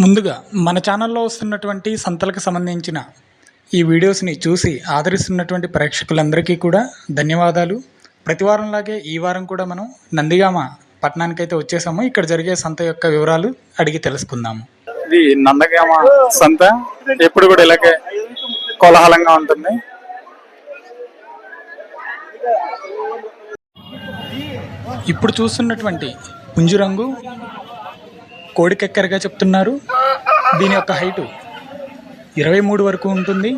ముందుగా మన ఛానల్లో వస్తున్నటువంటి సంతలకు సంబంధించిన ఈ వీడియోస్ని చూసి ఆదరిస్తున్నటువంటి ప్రేక్షకులందరికీ కూడా ధన్యవాదాలు. ప్రతి వారంలాగే ఈ వారం కూడా మనం నందిగామ పట్టణానికైతే వచ్చేసాము. ఇక్కడ జరిగే సంత యొక్క వివరాలు అడిగి తెలుసుకుందాము. ఇది నందగామ సంత. ఎప్పుడు కూడా ఇలాగే కోలాహలంగా ఉంటుంది. ఇప్పుడు చూస్తున్నటువంటి పుంజురంగు కోడికెక్కరగా చెప్తున్నారు. దీని యొక్క హైటు ఇరవై మూడు వరకు ఉంటుంది.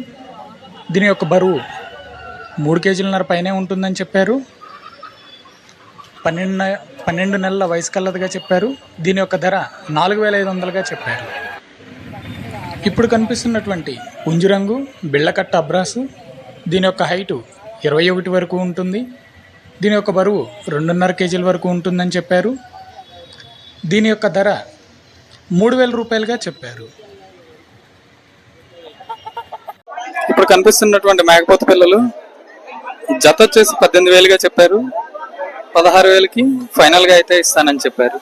దీని యొక్క బరువు మూడు కేజీలన్నర పైనే ఉంటుందని చెప్పారు. పన్నెండు పన్నెండు నెలల వయసు కలదుగా చెప్పారు. దీని యొక్క ధర నాలుగు వేల ఐదు వందలుగా చెప్పారు. ఇప్పుడు కనిపిస్తున్నటువంటి ఉంజురంగు బిళ్ళకట్ట అబ్రాసు దీని యొక్క హైటు ఇరవై ఒకటి వరకు ఉంటుంది. దీని యొక్క బరువు రెండున్నర కేజీల వరకు ఉంటుందని చెప్పారు. దీని యొక్క ధర మూడు వేల రూపాయలుగా చెప్పారు. ఇప్పుడు కనిపిస్తున్నటువంటి మేకపోతు పిల్లలు జత వచ్చేసి పద్దెనిమిది వేలుగా చెప్పారు. పదహారు వేలకి ఫైనల్గా అయితే ఇస్తానని చెప్పారు.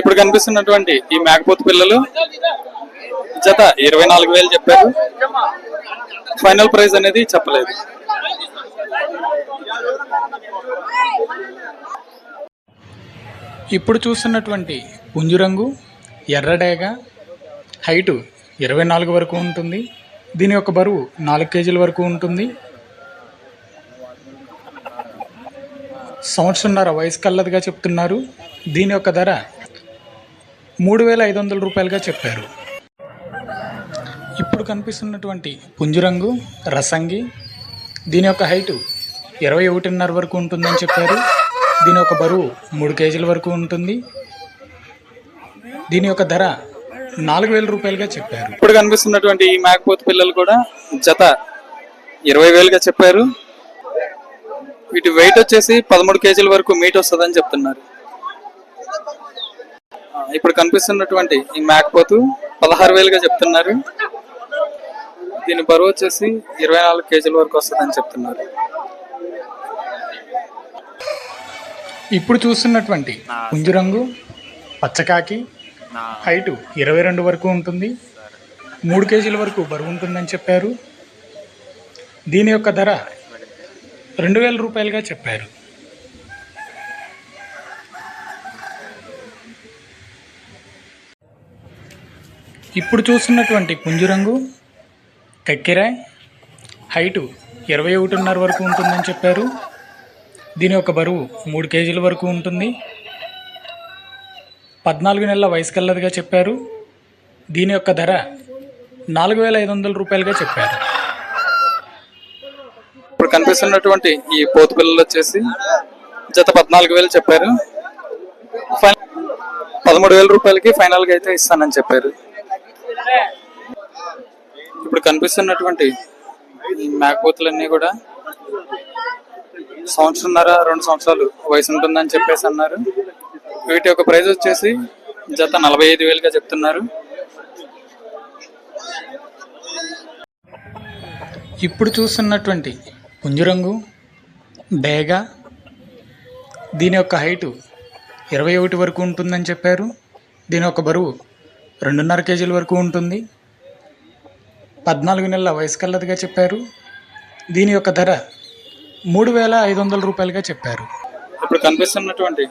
ఇప్పుడు కనిపిస్తున్నటువంటి ఈ మేకపోతు పిల్లలు జత ఇరవై నాలుగు వేలు చెప్పారు. ఫైనల్ ప్రైజ్ అనేది చెప్పలేదు. ఇప్పుడు చూస్తున్నటువంటి పుంజురంగు ఎర్రడేగ హైటు ఇరవై నాలుగు వరకు ఉంటుంది. దీని యొక్క బరువు నాలుగు కేజీల వరకు ఉంటుంది. సంవత్సరంన్నర వయసు కల్లదిగా చెప్తున్నారు. దీని యొక్క ధర మూడు వేల ఐదు వందల రూపాయలుగా చెప్పారు. ఇప్పుడు కనిపిస్తున్నటువంటి పుంజురంగు రసంగి దీని యొక్క హైటు ఇరవై ఒకటిన్నర వరకు ఉంటుందని చెప్పారు. దీని యొక్క బరువు మూడు కేజీల వరకు ఉంటుంది. దీని యొక్క ధర నాలుగు వేల రూపాయలుగా చెప్పారు. ఇప్పుడు కనిపిస్తున్నటువంటి ఈ మేకపోతు పిల్లలు కూడా జత ఇరవై వేలుగా చెప్పారు. వీటి వెయిట్ వచ్చేసి పదమూడు కేజీల వరకు మీట్ వస్తుందని చెప్తున్నారు. ఇప్పుడు కనిపిస్తున్నటువంటి ఈ మేకపోతు పదహారు వేలుగా చెప్తున్నారు. దీని బరువు వచ్చేసి ఇరవై నాలుగు కేజీల వరకు వస్తుందని చెప్తున్నారు. ఇప్పుడు చూస్తున్నటువంటి పుంజురంగు పచ్చకాకి హైటు ఇరవై రెండు వరకు ఉంటుంది. మూడు కేజీల వరకు బరువు ఉంటుందని చెప్పారు. దీని యొక్క ధర రెండు వేల రూపాయలుగా చెప్పారు. ఇప్పుడు చూస్తున్నటువంటి పుంజురంగు కక్కిరాయ్ హైటు ఇరవై ఒకటిన్నర వరకు ఉంటుందని చెప్పారు. దీని యొక్క బరువు మూడు కేజీల వరకు ఉంటుంది. పద్నాలుగు నెలల వయసు కల్లదిగా చెప్పారు. దీని యొక్క ధర నాలుగు వేల ఐదు వందల రూపాయలుగా చెప్పారు. ఇప్పుడు కనిపిస్తున్నటువంటి ఈ పోతు పిల్లలు వచ్చేసి జత పద్నాలుగు వేలు చెప్పారు. పదమూడు వేల రూపాయలకి ఫైనల్గా అయితే ఇస్తానని చెప్పారు. ఇప్పుడు కనిపిస్తున్నటువంటి మేకపోతులన్నీ కూడా సంవత్సరంన్నర రెండు సంవత్సరాలు వయసు ఉంటుందని చెప్పేసి అన్నారు. వీటి యొక్క ప్రైస్ వచ్చేసి జత నలభై ఐదు వేలుగా చెప్తున్నారు. ఇప్పుడు చూస్తున్నటువంటి పుంజురంగు డేగ దీని యొక్క హైటు ఇరవై ఒకటి వరకు ఉంటుందని చెప్పారు. దీని యొక్క బరువు రెండున్నర కేజీల వరకు ఉంటుంది. పద్నాలుగు నెలల వయసు కల్లదిగా చెప్పారు. దీని యొక్క ధర మూడు వేల ఐదు వందల రూపాయలుగా చెప్పారు. ఇప్పుడు కనిపిస్తున్నటువంటి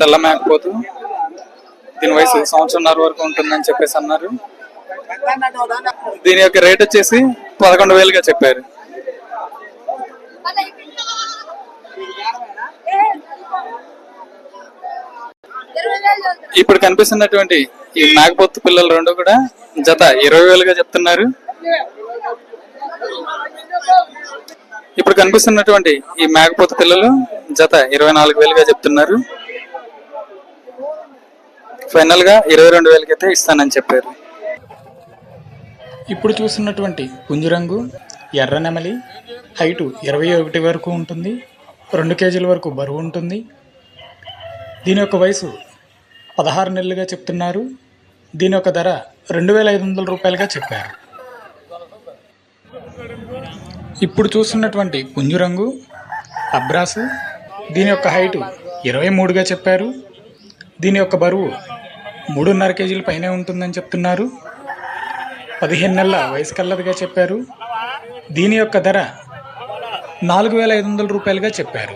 తెల్ల మేకపోతు దీని వయసు సంవత్సరంన్నర వరకు ఉంటుందని చెప్పేసి అన్నారు. దీని యొక్క రేట్ వచ్చేసి పదకొండు వేలుగా చెప్పారు. ఇప్పుడు కనిపిస్తున్నటువంటి ఈ మేకపోతు పిల్లలు రెండు కూడా జత ఇరవై వేలుగా చెప్తున్నారు. ఇప్పుడు కనిపిస్తున్నటువంటి ఈ మేకపోత పిల్లలు జత ఇరవై నాలుగు వేలుగా చెప్తున్నారు. ఫైనల్గా ఇరవై రెండు వేలకి అయితే ఇస్తానని చెప్పారు. ఇప్పుడు చూస్తున్నటువంటి పుంజురంగు ఎర్ర నెమలి హైటు ఇరవై ఒకటి వరకు ఉంటుంది. రెండు కేజీల వరకు బరువు ఉంటుంది. దీని యొక్క వయసు పదహారు నెలలుగా చెప్తున్నారు. దీని యొక్క ధర రెండు వేల ఐదు వందల రూపాయలుగా చెప్పారు. ఇప్పుడు చూస్తున్నటువంటి పుంజురంగు అబ్రాసు దీని యొక్క హైటు ఇరవై మూడుగా చెప్పారు. దీని యొక్క బరువు మూడున్నర కేజీల పైనే ఉంటుందని చెప్తున్నారు. పదిహేను నెలల వయసు కల్లదిగా చెప్పారు. దీని యొక్క ధర నాలుగు వేల ఐదు వందల రూపాయలుగా చెప్పారు.